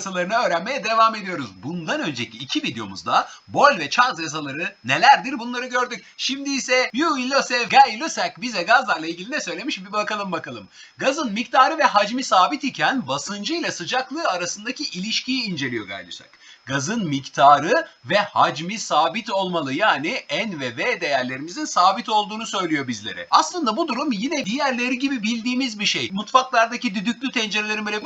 yasalarını öğrenmeye devam ediyoruz. Bundan önceki iki videomuzda Boyle ve Charles yasaları nelerdir bunları gördük. Şimdi ise Louis Losev, Guy Lussac bize gazlarla ilgili ne söylemiş bir bakalım bakalım. Gazın miktarı ve hacmi sabit iken basıncı ile sıcaklığı arasındaki ilişkiyi inceliyor Lussac. Gazın miktarı ve hacmi sabit olmalı. Yani N ve V değerlerimizin sabit olduğunu söylüyor bizlere. Aslında bu durum yine diğerleri gibi bildiğimiz bir şey. Mutfaklardaki düdüklü tencerelerin böyle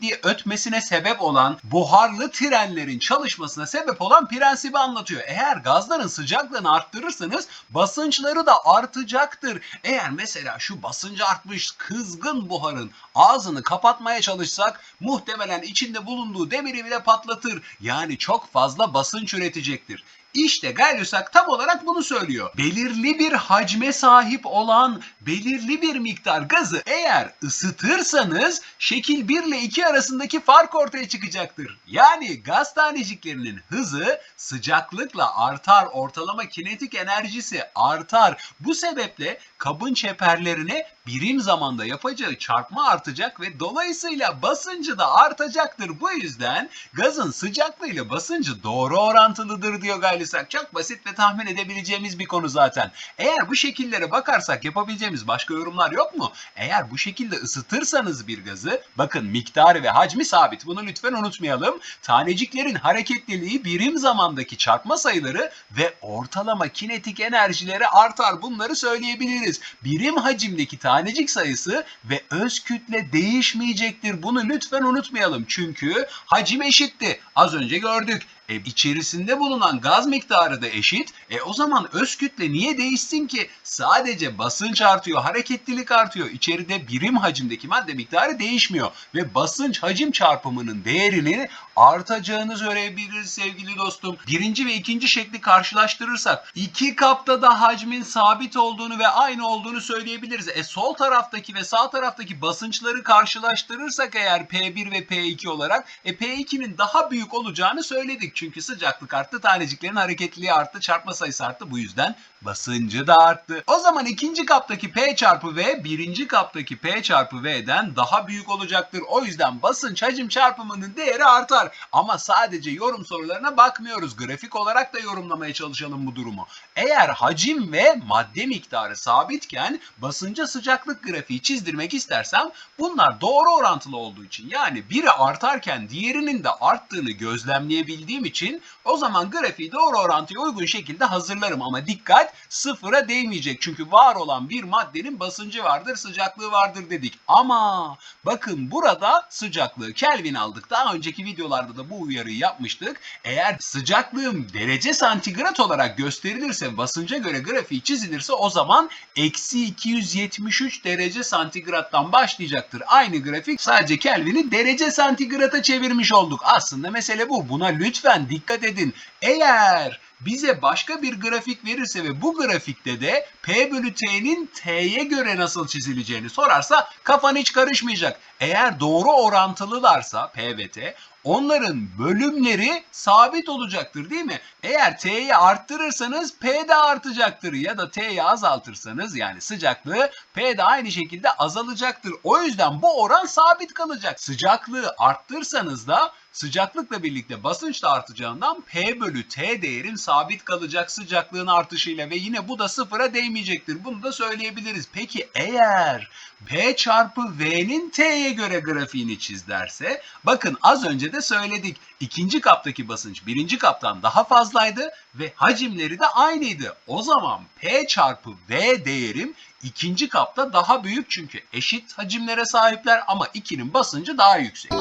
diye ötmesine sebep olan buharlı trenlerin çalışmasına sebep olan prensibi anlatıyor. Eğer gazların sıcaklığını arttırırsanız basınçları da artacaktır. Eğer mesela şu basıncı artmış kızgın buharın ağzını kapatmaya çalışsak muhtemelen içinde bulunduğu demiri bile patlatır. Yani çok fazla basınç üretecektir. İşte Gay-Lussac tam olarak bunu söylüyor. Belirli bir hacme sahip olan belirli bir miktar gazı eğer ısıtırsanız şekil 1 ile 2 arasındaki fark ortaya çıkacaktır. Yani gaz taneciklerinin hızı sıcaklıkla artar. Ortalama kinetik enerjisi artar. Bu sebeple kabın çeperlerine birim zamanda yapacağı çarpma artacak ve dolayısıyla basıncı da artacaktır. Bu yüzden gazın sıcaklığıyla basıncı doğru orantılıdır diyor Gay-Lussac. Çok basit ve tahmin edebileceğimiz bir konu zaten. Eğer bu şekillere bakarsak yapabileceğimiz başka yorumlar yok mu? Eğer bu şekilde ısıtırsanız bir gazı, bakın miktarı ve hacmi sabit. Bunu lütfen unutmayalım. Taneciklerin hareketliliği birim zamandaki çarpma sayıları ve ortalama kinetik enerjileri artar. Bunları söyleyebiliriz. Birim hacimdeki tanecik sayısı ve öz kütle değişmeyecektir. Bunu lütfen unutmayalım. Çünkü hacim eşitti. Az önce gördük. E, içerisinde bulunan gaz miktarı da eşit. E o zaman öz kütle niye değişsin ki? Sadece basınç artıyor, hareketlilik artıyor. İçeride birim hacimdeki madde miktarı değişmiyor. Ve basınç hacim çarpımının değerini artacağını söyleyebiliriz sevgili dostum. Birinci ve ikinci şekli karşılaştırırsak iki kapta da hacmin sabit olduğunu ve aynı olduğunu söyleyebiliriz. E sol taraftaki ve sağ taraftaki basınçları karşılaştırırsak eğer P1 ve P2 olarak e P2'nin daha büyük olacağını söyledik. Çünkü sıcaklık arttı, taneciklerin hareketliliği arttı, çarpma sayısı arttı. Bu yüzden basıncı da arttı. O zaman ikinci kaptaki P çarpı V birinci kaptaki P çarpı V'den daha büyük olacaktır. O yüzden basınç hacim çarpımının değeri artar. Ama sadece yorum sorularına bakmıyoruz. Grafik olarak da yorumlamaya çalışalım bu durumu. Eğer hacim ve madde miktarı sabitken basınca sıcaklık grafiği çizdirmek istersem bunlar doğru orantılı olduğu için yani biri artarken diğerinin de arttığını gözlemleyebildiğim için o zaman grafiği doğru orantıya uygun şekilde hazırlarım ama dikkat sıfıra değmeyecek. Çünkü var olan bir maddenin basıncı vardır, sıcaklığı vardır dedik. Ama bakın burada sıcaklığı Kelvin aldık. Daha önceki videolarda da bu uyarıyı yapmıştık. Eğer sıcaklığım derece santigrat olarak gösterilirse, basınca göre grafiği çizilirse o zaman eksi 273 derece santigrattan başlayacaktır. Aynı grafik sadece Kelvin'i derece santigrata çevirmiş olduk. Aslında mesele bu. Buna lütfen dikkat edin. Eğer bize başka bir grafik verirse ve bu grafikte de P bölü T'nin T'ye göre nasıl çizileceğini sorarsa kafan hiç karışmayacak. Eğer doğru orantılılarsa P ve T onların bölümleri sabit olacaktır değil mi? Eğer T'yi arttırırsanız P de artacaktır ya da T'yi azaltırsanız yani sıcaklığı P de aynı şekilde azalacaktır. O yüzden bu oran sabit kalacak. Sıcaklığı arttırsanız da sıcaklıkla birlikte basınç da artacağından P bölü T değerim sabit kalacak sıcaklığın artışıyla ve yine bu da sıfıra değmeyecektir. Bunu da söyleyebiliriz. Peki eğer P çarpı V'nin T'ye göre grafiğini çiz derse bakın az önce de söyledik. İkinci kaptaki basınç birinci kaptan daha fazlaydı ve hacimleri de aynıydı. O zaman P çarpı V değerim ikinci kapta daha büyük çünkü eşit hacimlere sahipler ama 2'nin basıncı daha yüksek.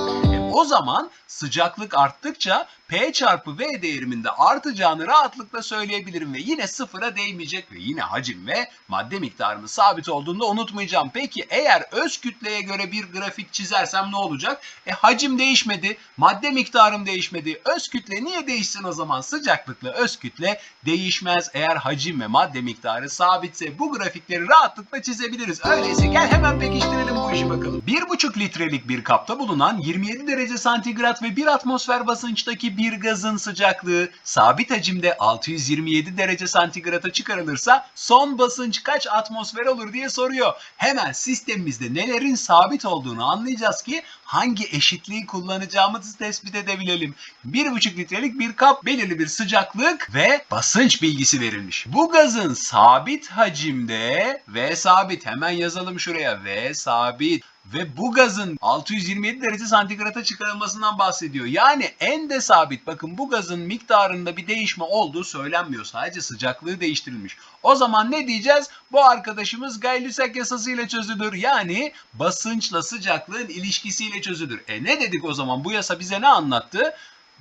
O zaman sıcaklık arttıkça P çarpı V değerimin de artacağını rahatlıkla söyleyebilirim ve yine sıfıra değmeyecek ve yine hacim ve madde miktarının sabit olduğunu da unutmayacağım. Peki eğer öz kütleye göre bir grafik çizersem ne olacak? E hacim değişmedi, madde miktarım değişmedi. Öz kütle niye değişsin o zaman? Sıcaklıkla öz kütle değişmez. Eğer hacim ve madde miktarı sabitse bu grafikleri rahatlıkla çizebiliriz. Öyleyse gel hemen pekiştirelim bu işi bakalım. 1,5 litrelik bir kapta bulunan 27 derece derece santigrat ve 1 atmosfer basınçtaki bir gazın sıcaklığı sabit hacimde 627 derece santigrata çıkarılırsa son basınç kaç atmosfer olur diye soruyor. Hemen sistemimizde nelerin sabit olduğunu anlayacağız ki hangi eşitliği kullanacağımızı tespit edebilelim. 1,5 litrelik bir kap belirli bir sıcaklık ve basınç bilgisi verilmiş. Bu gazın sabit hacimde V sabit hemen yazalım şuraya V sabit ve bu gazın 627 derece santigrata çıkarılmasından bahsediyor. Yani en de sabit bakın bu gazın miktarında bir değişme olduğu söylenmiyor. Sadece sıcaklığı değiştirilmiş. O zaman ne diyeceğiz? Bu arkadaşımız Gay-Lussac yasasıyla çözülür. Yani basınçla sıcaklığın ilişkisiyle çözülür. E ne dedik o zaman? Bu yasa bize ne anlattı?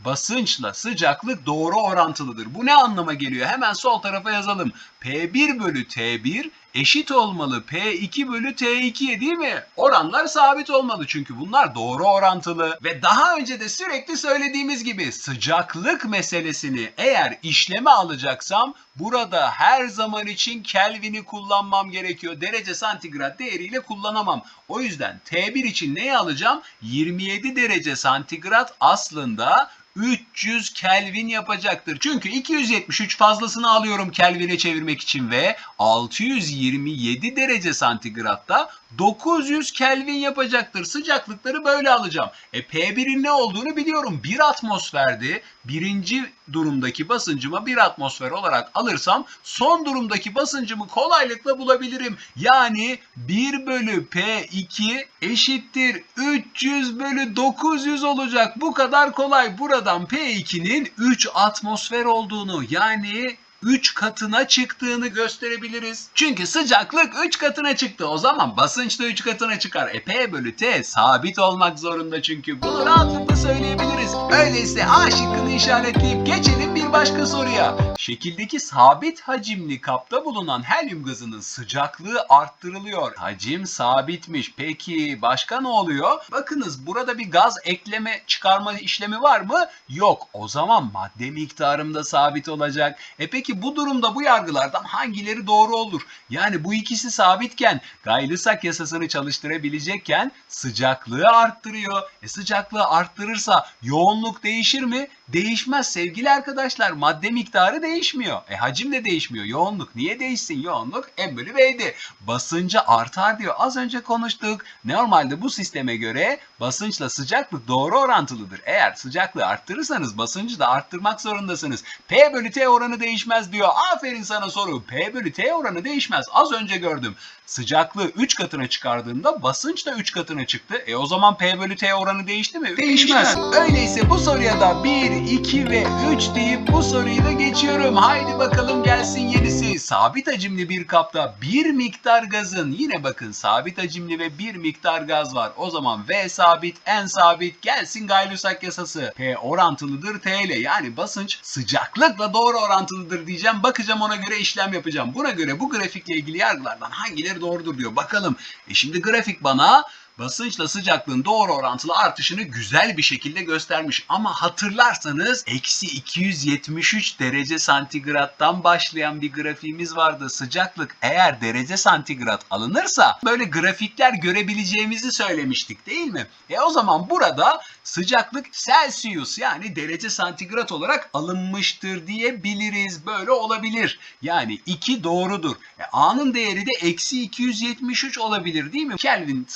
basınçla sıcaklık doğru orantılıdır. Bu ne anlama geliyor? Hemen sol tarafa yazalım. P1 bölü T1 eşit olmalı P2 bölü T2'ye değil mi? Oranlar sabit olmalı çünkü bunlar doğru orantılı. Ve daha önce de sürekli söylediğimiz gibi sıcaklık meselesini eğer işleme alacaksam burada her zaman için Kelvin'i kullanmam gerekiyor. Derece santigrat değeriyle kullanamam. O yüzden T1 için neyi alacağım? 27 derece santigrat aslında 300 Kelvin yapacaktır. Çünkü 273 fazlasını alıyorum Kelvin'e çevirmek için ve 627 derece santigratta 900 Kelvin yapacaktır. Sıcaklıkları böyle alacağım. E P1'in ne olduğunu biliyorum. 1 atmosferdi. Birinci durumdaki basıncıma 1 atmosfer olarak alırsam son durumdaki basıncımı kolaylıkla bulabilirim. Yani 1 bölü P2 eşittir 300 bölü 900 olacak. Bu kadar kolay. Buradan P2'nin 3 atmosfer olduğunu yani 3 katına çıktığını gösterebiliriz. Çünkü sıcaklık 3 katına çıktı. O zaman basınç da 3 katına çıkar. E P bölü T sabit olmak zorunda çünkü. Bunu rahatlıkla söyleyebiliriz. Öyleyse A şıkkını işaretleyip geçelim bir başka soruya. Şekildeki sabit hacimli kapta bulunan helyum gazının sıcaklığı arttırılıyor. Hacim sabitmiş. Peki başka ne oluyor? Bakınız burada bir gaz ekleme çıkarma işlemi var mı? Yok. O zaman madde miktarım da sabit olacak. E peki bu durumda bu yargılardan hangileri doğru olur? Yani bu ikisi sabitken Gay-Lussac yasasını çalıştırabilecekken sıcaklığı arttırıyor. E sıcaklığı arttırırsa yoğunluk değişir mi? Değişmez sevgili arkadaşlar. Madde miktarı değişmiyor. E hacim de değişmiyor. Yoğunluk niye değişsin? Yoğunluk M bölü V'di. Basıncı artar diyor. Az önce konuştuk. Normalde bu sisteme göre basınçla sıcaklık doğru orantılıdır. Eğer sıcaklığı arttırırsanız basıncı da arttırmak zorundasınız. P bölü T oranı değişmez diyor. Aferin sana soru. P bölü T oranı değişmez. Az önce gördüm. Sıcaklığı 3 katına çıkardığımda basınç da 3 katına çıktı. E o zaman P bölü T oranı değişti mi? Değişmez. Öyleyse bu soruya da 1, 2 ve 3 deyip bu soruyu da geçiyorum. Haydi bakalım gelsin yenisi. Sabit hacimli bir kapta bir miktar gazın yine bakın sabit hacimli ve bir miktar gaz var. O zaman V sabit, N sabit gelsin Gay-Lussac yasası. P orantılıdır T ile yani basınç sıcaklıkla doğru orantılıdır diyeceğim. Bakacağım ona göre işlem yapacağım. Buna göre bu grafikle ilgili yargılardan hangileri doğrudur diyor. Bakalım. E şimdi grafik bana basınçla sıcaklığın doğru orantılı artışını güzel bir şekilde göstermiş. Ama hatırlarsanız eksi 273 derece santigrattan başlayan bir grafiğimiz vardı. Sıcaklık eğer derece santigrat alınırsa böyle grafikler görebileceğimizi söylemiştik değil mi? E o zaman burada sıcaklık Celsius yani derece santigrat olarak alınmıştır diyebiliriz. Böyle olabilir. Yani 2 doğrudur. E, A'nın değeri de eksi 273 olabilir değil mi? Kelvin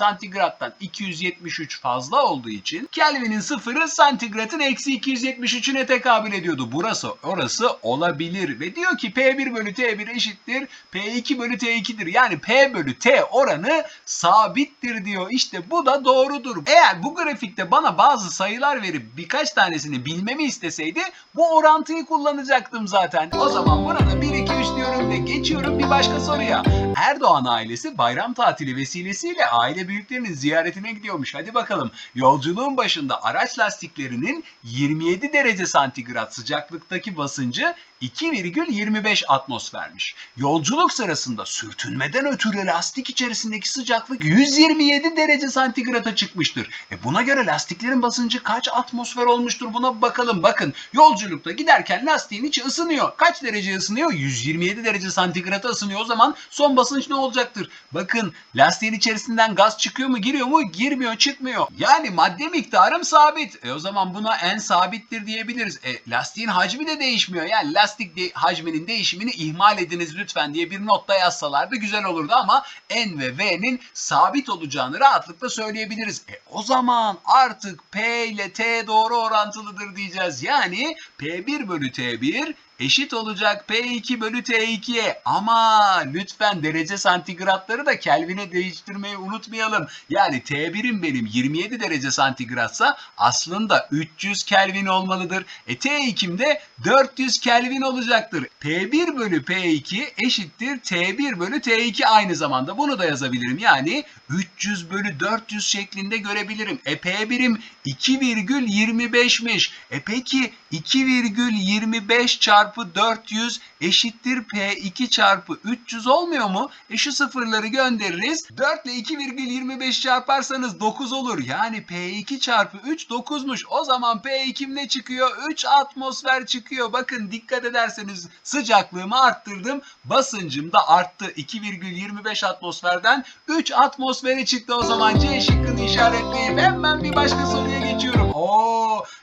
santigrattan 273 fazla olduğu için Kelvin'in sıfırı santigratın eksi 273'üne tekabül ediyordu. Burası orası olabilir. Ve diyor ki P1 bölü T1 eşittir P2 bölü T2'dir. Yani P bölü T oranı sabittir diyor. İşte bu da doğrudur. Eğer bu grafikte bana bazı sayılar verip birkaç tanesini bilmemi isteseydi bu orantıyı kullanacaktım zaten. O zaman burada 1 2 3 diyorum ve geçiyorum bir başka soruya. Erdoğan ailesi bayram tatili vesilesiyle aile büyüklerinin ziyaretine gidiyormuş. Hadi bakalım. Yolculuğun başında araç lastiklerinin 27 derece santigrat sıcaklıktaki basıncı 2,25 atmosfermiş. Yolculuk sırasında sürtünmeden ötürü lastik içerisindeki sıcaklık 127 derece santigrata çıkmıştır. E buna göre lastiklerin basıncı kaç atmosfer olmuştur buna bakalım. Bakın yolculukta giderken lastiğin içi ısınıyor. Kaç derece ısınıyor? 127 derece santigrata ısınıyor. O zaman son basınç ne olacaktır? Bakın lastiğin içerisinden gaz çıkıyor mu giriyor mu? Girmiyor çıkmıyor. Yani madde miktarım sabit. E o zaman buna en sabittir diyebiliriz. E lastiğin hacmi de değişmiyor. Yani lastik de- hacminin değişimini ihmal ediniz lütfen diye bir notta yazsalardı güzel olurdu ama N ve V'nin sabit olacağını rahatlıkla söyleyebiliriz. E o zaman artık P ile T doğru orantılıdır diyeceğiz. Yani P1 bölü T1 eşit olacak P2 bölü T2'ye. Ama lütfen derece santigratları da Kelvin'e değiştirmeyi unutmayalım. Yani T1'im benim 27 derece santigratsa aslında 300 Kelvin olmalıdır. E T2'm de 400 Kelvin olacaktır. P1 bölü P2 eşittir T1 bölü T2 aynı zamanda. Bunu da yazabilirim. Yani 300 bölü 400 şeklinde görebilirim. E P1'im 2,25'miş. E peki 2,25 çarpı 400 eşittir P2 çarpı 300 olmuyor mu? E şu sıfırları göndeririz. 4 ile 2,25 çarparsanız 9 olur. Yani P2 çarpı 3 9'muş. O zaman P2'm ne çıkıyor? 3 atmosfer çıkıyor. Bakın dikkat ederseniz sıcaklığımı arttırdım. Basıncım da arttı. 2,25 atmosferden 3 atmosfere çıktı o zaman. C şıkkını işaretleyip hemen bir başka soruya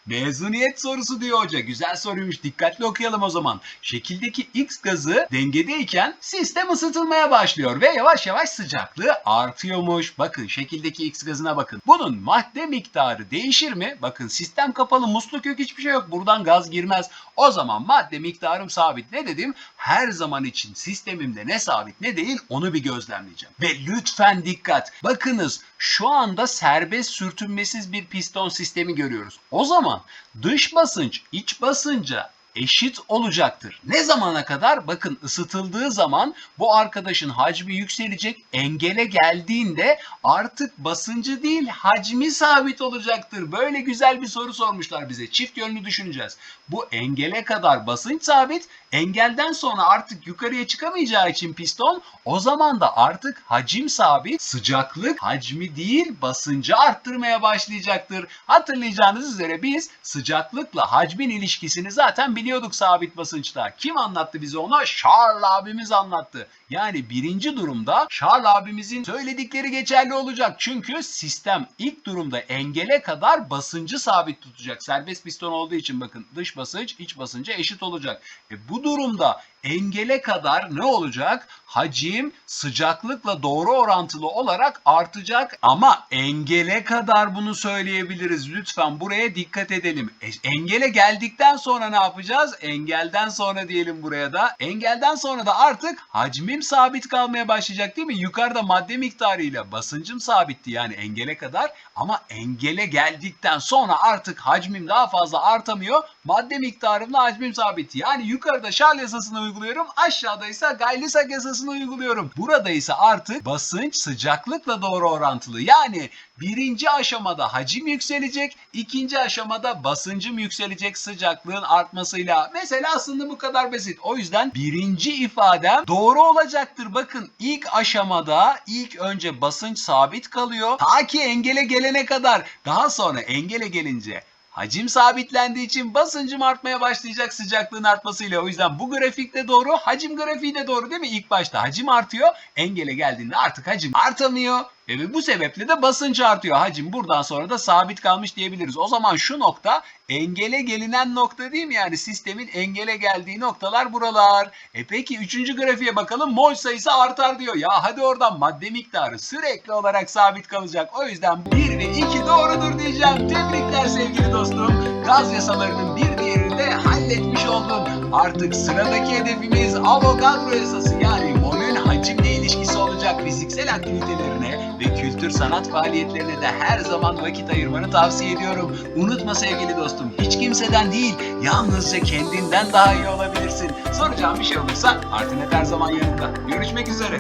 mezuniyet sorusu diyor hoca. Güzel soruymuş. Dikkatli okuyalım o zaman. Şekildeki X gazı dengedeyken sistem ısıtılmaya başlıyor ve yavaş yavaş sıcaklığı artıyormuş. Bakın şekildeki X gazına bakın. Bunun madde miktarı değişir mi? Bakın sistem kapalı, musluk yok, hiçbir şey yok. Buradan gaz girmez. O zaman madde miktarım sabit. Ne dedim? Her zaman için sistemimde ne sabit ne değil onu bir gözlemleyeceğim. Ve lütfen dikkat. Bakınız şu anda serbest sürtünmesiz bir piston sistemi görüyoruz. O zaman dış basınç iç basınca eşit olacaktır. Ne zamana kadar? Bakın ısıtıldığı zaman bu arkadaşın hacmi yükselecek. Engele geldiğinde artık basıncı değil hacmi sabit olacaktır. Böyle güzel bir soru sormuşlar bize. Çift yönlü düşüneceğiz. Bu engele kadar basınç sabit. Engelden sonra artık yukarıya çıkamayacağı için piston o zaman da artık hacim sabit. Sıcaklık hacmi değil basıncı arttırmaya başlayacaktır. Hatırlayacağınız üzere biz sıcaklıkla hacmin ilişkisini zaten biliyorduk sabit basınçta. Kim anlattı bize onu? Charles abimiz anlattı. Yani birinci durumda Charles abimizin söyledikleri geçerli olacak. Çünkü sistem ilk durumda engele kadar basıncı sabit tutacak. Serbest piston olduğu için bakın dış basınç iç basınca eşit olacak. E bu durumda engele kadar ne olacak? Hacim sıcaklıkla doğru orantılı olarak artacak ama engele kadar bunu söyleyebiliriz. Lütfen buraya dikkat edelim. E, engele geldikten sonra ne yapacağız? Engelden sonra diyelim buraya da. Engelden sonra da artık hacmim sabit kalmaya başlayacak değil mi? Yukarıda madde miktarıyla basıncım sabitti yani engele kadar ama engele geldikten sonra artık hacmim daha fazla artamıyor. Madde miktarımla hacmim sabit. Yani yukarıda Charles yasasını uyguluyorum. Aşağıda ise Gay-Lussac yasasını uyguluyorum. Burada ise artık basınç sıcaklıkla doğru orantılı. Yani birinci aşamada hacim yükselecek. ikinci aşamada basıncım yükselecek sıcaklığın artmasıyla. Mesela aslında bu kadar basit. O yüzden birinci ifadem doğru olacaktır. Bakın ilk aşamada ilk önce basınç sabit kalıyor. Ta ki engele gelene kadar. Daha sonra engele gelince Hacim sabitlendiği için basıncım artmaya başlayacak sıcaklığın artmasıyla. O yüzden bu grafik de doğru, hacim grafiği de doğru değil mi? İlk başta hacim artıyor, engele geldiğinde artık hacim artamıyor. Ve bu sebeple de basınç artıyor. Hacim buradan sonra da sabit kalmış diyebiliriz. O zaman şu nokta engele gelinen nokta değil mi? Yani sistemin engele geldiği noktalar buralar. E peki üçüncü grafiğe bakalım. Mol sayısı artar diyor. Ya hadi oradan madde miktarı sürekli olarak sabit kalacak. O yüzden 1 ve 2 doğrudur diyeceğim. Tebrikler sevgili dostum. Gaz yasalarının bir diğerini de halletmiş oldun. Artık sıradaki hedefimiz Avogadro yasası yani molün hacimle olacak fiziksel aktivitelerine ve kültür sanat faaliyetlerine de her zaman vakit ayırmanı tavsiye ediyorum. Unutma sevgili dostum hiç kimseden değil yalnızca kendinden daha iyi olabilirsin. Soracağım bir şey olursa Artinet her zaman yanında. Görüşmek üzere.